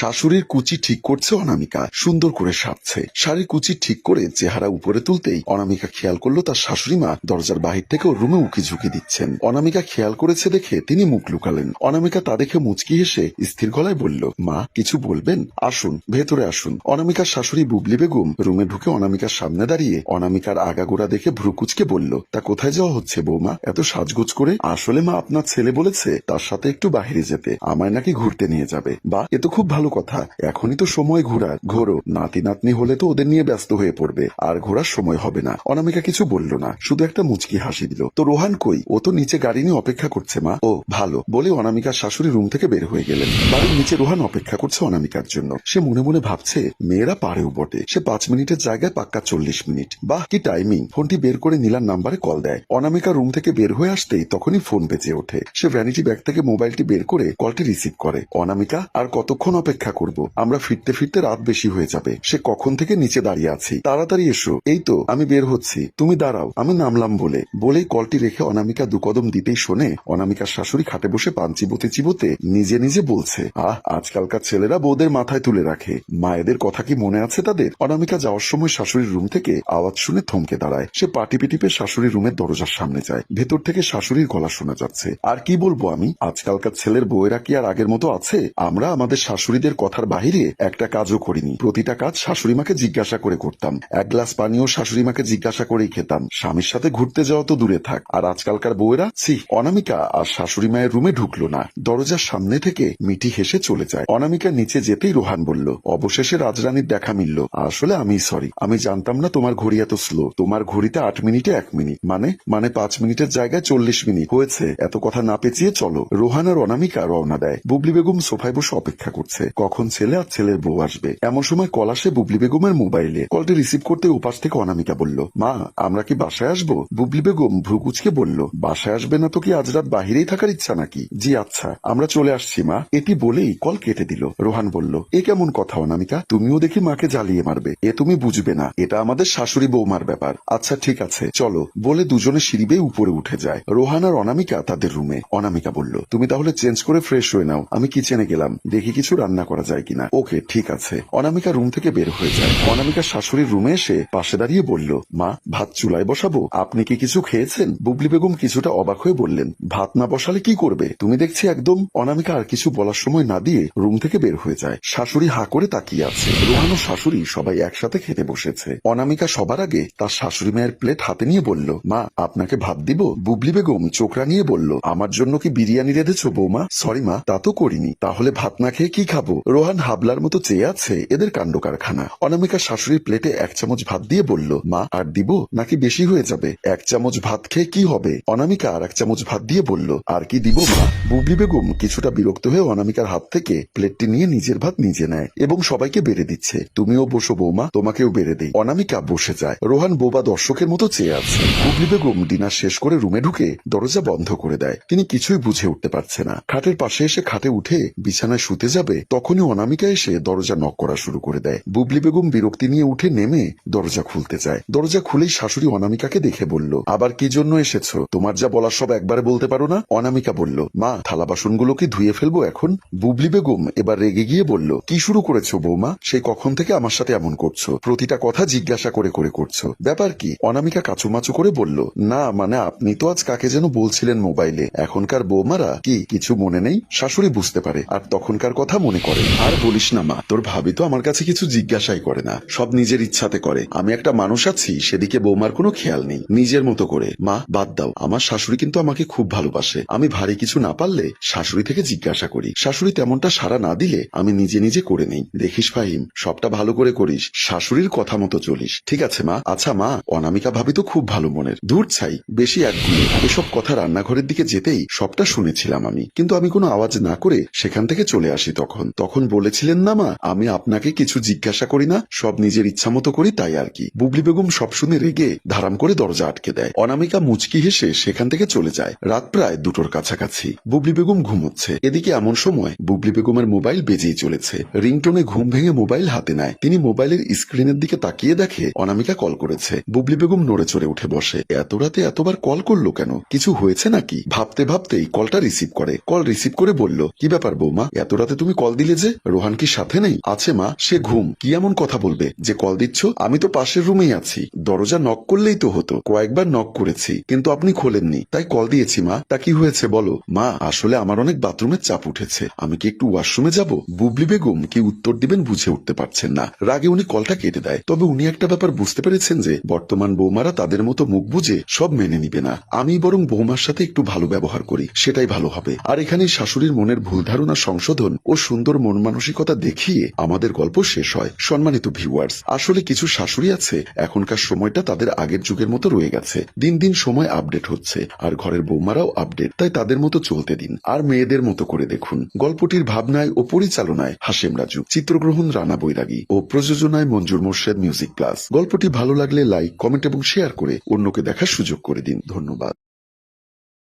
শাশুড়ির কুচি ঠিক করছে অনামিকা। সুন্দর করে সাজছে। শাড়ির কুচি ঠিক করে চেহারা উপরে তুলতেই অনামিকা খেয়াল করল তার শাশুড়ি মা দরজার বাহির থেকে ওর রুমে উকি ঝুঁকি দিচ্ছেন। অনামিকা খেয়াল করেছে দেখে তিনি মুখ লুকালেন। অনামিকা তা দেখে মুচকি হেসে স্থির গলায় বলল, মা, কিছু বলবেন? আসুন, ভেতরে আসুন। অনামিকার শাশুড়ি বুবলি বেগম রুমে ঢুকে অনামিকার সামনে দাঁড়িয়ে অনামিকার আগাগোড়া দেখে ভ্রুকুচকে বলল, তা কোথায় যাওয়া হচ্ছে বৌমা? এত সাজগোজ করে? আসলে মা আপনার ছেলে বলেছে তার সাথে একটু বাহিরে যেতে। আমায় নাকি ঘুরতে নিয়ে যাবে। বা, এ তো খুব ভালো কথা, এখনই তো সময় ঘোরার। ঘোরো নাতি নাতনি হলে তো ওদের নিয়ে ব্যস্ত হয়ে পড়বে। আর ঘোরার সময় হবে না। অনামিকা কিছু বলল না, শুধু একটা মুচকি হাসি দিল। তো রোহান কই? ও তো নিচে গাড়ি নিয়ে অপেক্ষা করছে, মা। ও, ভালো, বলে অনামিকার শাশুড়ি রুম থেকে বের হয়ে গেলেন। বাড়ির নিচে রোহান অপেক্ষা করছে অনামিকার জন্য। সে মনে মনে ভাবছে, মেয়েরা পারেও বটে। সে পাঁচ মিনিটের জায়গায় পাক্কা চল্লিশ মিনিট। বাহ, কি টাইমিং। ফোনটি বের করে নীলার নাম্বারে কল দেয়। অনামিকা রুম থেকে বের হয়ে আসতেই তখনই ফোন বেজে ওঠে। সে ভ্যানিটি ব্যাগ থেকে মোবাইলটি বের করে কলটি রিসিভ করে। অনামিকা, আর কতক্ষণ অপেক্ষা করব। আমরা ফিরতে ফিরতে রাত বেশি হয়ে যাবে। সে কখন থেকে নিচে দাঁড়িয়ে আছি? তাড়াতাড়ি এসো। এই তো, আমি বের হচ্ছি। তুমি দাঁড়াও। আমি নামলাম বলে। বলেই কলটি রেখে অনামিকা দুকদম দিতেই শোনে, অনামিকার শাশুড়ি খাটে বসে পান চিবোতে নিজে নিজে বলছে, আহ, আজকালকার ছেলেরা বউদের মাথায় তুলে রাখে। মায়েদের কথা কি মনে আছে তাদের? অনামিকা যাওয়ার সময় শাশুড়ির রুম থেকে আওয়াজ শুনে থমকে দাঁড়ায়। সে পাটি পিটিপে শাশুড়ির রুমের দরজার সামনে যায়। ভেতর থেকে শাশুড়ির গলা শোনা যাচ্ছে, আর কি বলব আমি? আজকালকার ছেলের বউয়েরা কি আর আগের মতো আছে? আমরা আমাদের শাশুড়িদের কথার বাহিরে একটা কাজও করিনি। প্রতিটা কাজ শাশুড়ি মাকে জিজ্ঞাসা করে করতাম। এক গ্লাস পানিও শাশুড়ি মাকে জিজ্ঞাসা করেই খেতাম। স্বামীর সাথে ঘুরতে যাওয়া তো দূরে থাক। আর আজকালকার বউয়েরা, ছি, অনামিকা আর শাশুড়ি মায়ের রুমে ঢুকলো না। দরজার সামনে থেকে মিটি হেসে চলে যায়। অনামিকা নিচে যেতেই রোহান বলল, অবশেষে রাজরানীর দেখা মিলল। আসলে আমি সরি আমি জানতাম না তোমার ঘড়ি এত স্লো তোমার ঘড়িতে আট মিনিটে এক মিনিট। মানে মানে পাঁচ মিনিটের জায়গায় চল্লিশ মিনিট। হয়েছে। এত কথা না পেঁচিয়ে চলো। রোহান আর অনামিকা রওনা দেয়। বুবলি বেগম সোফায় বসে অপেক্ষা করছে। কখন ছেলে আর ছেলের বউ আসবে? এমন সময় কল আসে বুবলি বেগমের মোবাইলে কলটি রিসিভ করতে উপাস থেকে অনামিকা বলল, মা, আমরা কি বাসায় আসব? বুবলি বেগম ভ্রুকুচকে বলল, বাসায় আসবে না তো কি আজ রাত বাহিরেই থাকার ইচ্ছা নাকি? জি আচ্ছা আমরা চলে আসছি, মা। এটি বলেই কল কেটে দিল। রোহান বলল, এ কেমন কথা, অনামিকা? তুমিও দেখি মাকে জ্বালিয়ে মারবে। এ তুমি বুঝবে না, এটা আমাদের শাশুড়ি বৌমার ব্যাপার। আচ্ছা ঠিক আছে, চলো। বলে দুজনে সিঁড়ি বেয়ে উপরে উঠে যায়। রোহান আর অনামিকা তাদের রুমে। অনামিকা বলল, তুমি তাহলে চেঞ্জ করে ফ্রেশ হয়ে নাও, আমি কিচেনে গেলাম। দেখি কিছু রান্না করা যায় কিনা? ওকে, ঠিক আছে। অনামিকা রুম থেকে বের হয়ে যায়। অনামিকা শাশুড়ির রুমে এসে পাশে দাঁড়িয়ে বলল, মা, ভাত চুলায় বসাবো? আপনি কি কিছু খেয়েছেন? বুবলি বেগম কিছুটা অবাক হয়ে বললেন, ভাত না বসালে কি করবে? তুমি দেখছি একদম অনামিকা আর কিছু বলার সময় না দিয়ে রুম থেকে বের হয়ে যায়। শাশুড়ি হা করে তাকিয়ে আছে। রোহান শাশুড়ি সবাই একসাথে খেতে বসেছে। অনামিকা সবার আগে তার শাশুড়ি মায়ের প্লেট হাতে নিয়ে বলল, মা, আপনাকে ভাত দিব? বুবলি বেগম চোখরা নিয়ে বলল, আমার জন্য কি বিরিয়ানি রেঁধেছো বৌমা? সরি মা, তা তো করিনি। তাহলে ভাত না খেয়ে কি খাব? রোহান হাবলার মতো চেয়ে আছে এদের কাণ্ড কারখানা। অনামিকা শাশুড়ির প্লেটে এক চামচ ভাত দিয়ে বলল, মা, আর দিব? নাকি বেশি হয়ে যাবে? এক চামচ ভাত খেয়ে কি হবে? অনামিকা আর এক চামচ ভাত দিয়ে বলল, আর কি দিব, মা? বুবলি বেগম কিছুটা বিরক্ত হয়ে অনামিকার হাত থেকে প্লেটটি নিয়ে নিজের ভাত নিজে নেয় এবং সবাইকে বেড়ে দিচ্ছে। তুমিও বসো বৌমা, তোমাকেও বেড়ে দেই। অনামিকা বসে যায়। রোহান বোবা দর্শকের মতো চেয়ে আছে। বুবলি বেগম ডিনার শেষ করে রুমে ঢুকে দরজা বন্ধ করে দেয়। তিনি কিছুই বুঝে উঠতে পারছে না। খাটের পাশে এসে খাটে উঠে বিছানায় শুতে যাবে তখনই অনামিকা এসে দরজা নক করা শুরু করে দেয়। বুবলি বেগম বিরক্তি নিয়ে উঠে নেমে দরজা খুলতে যায়। দরজা খুলেই শাশুড়ি অনামিকাকে দেখে বলল, আবার কি জন্য এসেছ? তোমার যা বলার সব একবারে বলতে পারো না? অনামিকা বলল, মা, থালা বাসনগুলো কি ধুয়ে ফেলব এখন? বুবলি বেগম এবার রেগে গিয়ে বলল, কি শুরু করেছ বৌমা? সেই কখন থেকে আমার সাথে এমন করছ? প্রতিটা কথা জিজ্ঞাসা করে করে করছ। ব্যাপার কি? অনামিকা কাচুমাচু করে বলল, না মানে আপনি তো আজ কাকে যেন বলছিলেন মোবাইলে? এখনকার বৌমারা কি, কিছু মনে নেই? শাশুড়ি বুঝতে পারে, আর তখনকার কথা মনে করে। আর বলিস না, মা, তোর ভাবি তো আমার কাছে কিছু জিজ্ঞাসাই করে না। সব নিজের ইচ্ছাতে করে। আমি একটা মানুষ আছি, সেদিকে বৌমার কোনো খেয়াল নেই। নিজের মতো করে। মা, বাদ দাও। আমার শাশুড়ি কিন্তু আমাকে খুব ভালোবাসে। আমি ভারী কিছু না পারলে শাশুড়ি থেকে জিজ্ঞাসা করি। শাশুড়ি তেমনটা সারা না দিলে আমি নিজে নিজে করে নেই। দেখিস ফাহিম, সবটা ভালো করে করিস। শাশুড়ির কথা মতো চলিস। ঠিক আছে, মা? আচ্ছা মা, অনামিকা ভাবি তো খুব ভালো মনের। দূর ছাই, বেশি একগুলো এসব কথা রান্নাঘরের দিকে যেতেই সবটা শুনেছিলাম আমি। কিন্তু আমি কোনো আওয়াজ না করে সেখান থেকে চলে আসি তখন। তখন বলেছিলেন না মা, আমি আপনাকে কিছু জিজ্ঞাসা করি না, সব নিজের ইচ্ছা মতো করি তাই আর কি। বুবলি বেগম সব শুনে রেগে ধারাম করে দরজা আটকে দেয়। অনামিকা মুচকি হেসে সেখান থেকে চলে যায়। রাত প্রায় দুটোর কাছাকাছি। বুবলি বেগম ঘুমোচ্ছে। এদিকে এমন সময় বুবলি বেগমের মোবাইল বেজেই চলেছে। রিংটোনে ঘুম ভেঙে মোবাইল হাতে নেয়। তিনি মোবাইলের স্ক্রিনের দিকে তাকিয়ে দেখে অনামিকা কল করেছে। বুবলি বেগম নড়ে চড়ে উঠে বসে। এত রাতে এতবার কল করল কেন? কিছু হয়েছে নাকি? ভাবতে ভাবতেই কলটা রিসিভ করে। কল রিসিভ করে বলল, কি ব্যাপার বৌমা, এত রাতে তুমি কল দিলে দিলে যে, রোহান কি সাথে নেই? আছে, মা, সে ঘুম। কি এমন কথা বলবে? যে কল দিচ্ছ, আমি তো পাশের রুমেই আছি। দরজা নক করলেই তো হতো। কয়েকবার নক করেছি, কিন্তু আপনি খোলেননি। তাই কল দিয়েছি, মা। তা কি হয়েছে, বলো? মা, আসলে আমার অনেক বাথরুমের চাপ উঠেছে। আমি কি একটু ওয়াশরুমে যাব? বুবলি বেগম কি উত্তর দিবেন বুঝে উঠতে পারছেন না। রাগে উনি কলটা কেটে দেয়। তবে উনি একটা ব্যাপার বুঝতে পেরেছেন যে, বর্তমান বৌমারা তাদের মতো মুখ বুঝে সব মেনে নিবে না। আমি বরং বৌমার সাথে একটু ভালো ব্যবহার করি, সেটাই ভালো হবে। আর এখানে শাশুড়ির মনের ভুল ধারণা সংশোধন ও সুন্দর মন মানসিকতা দেখিয়ে আমাদের গল্প শেষ হয়। সম্মানিত ভিউয়ার্স আসলে কিছু শাশুড়ি আছে, এখনকার সময়টা তাদের আগের যুগের মতো রয়ে গেছে। দিন দিন সময় আপডেট হচ্ছে, আর ঘরের বৌমারাও আপডেট তাই তাদের মতো চলতে দিন। আর মেয়েদের মতো করে দেখুন। গল্পটির ভাবনায় ও পরিচালনায় হাসেম রাজু, চিত্রগ্রহণ রানা বৈরাগী ও প্রযোজনায় মঞ্জুর মোর্শেদ মিউজিক প্লাস গল্পটি ভালো লাগলে লাইক কমেন্ট এবং শেয়ার করে অন্যকে দেখার সুযোগ করে দিন। ধন্যবাদ।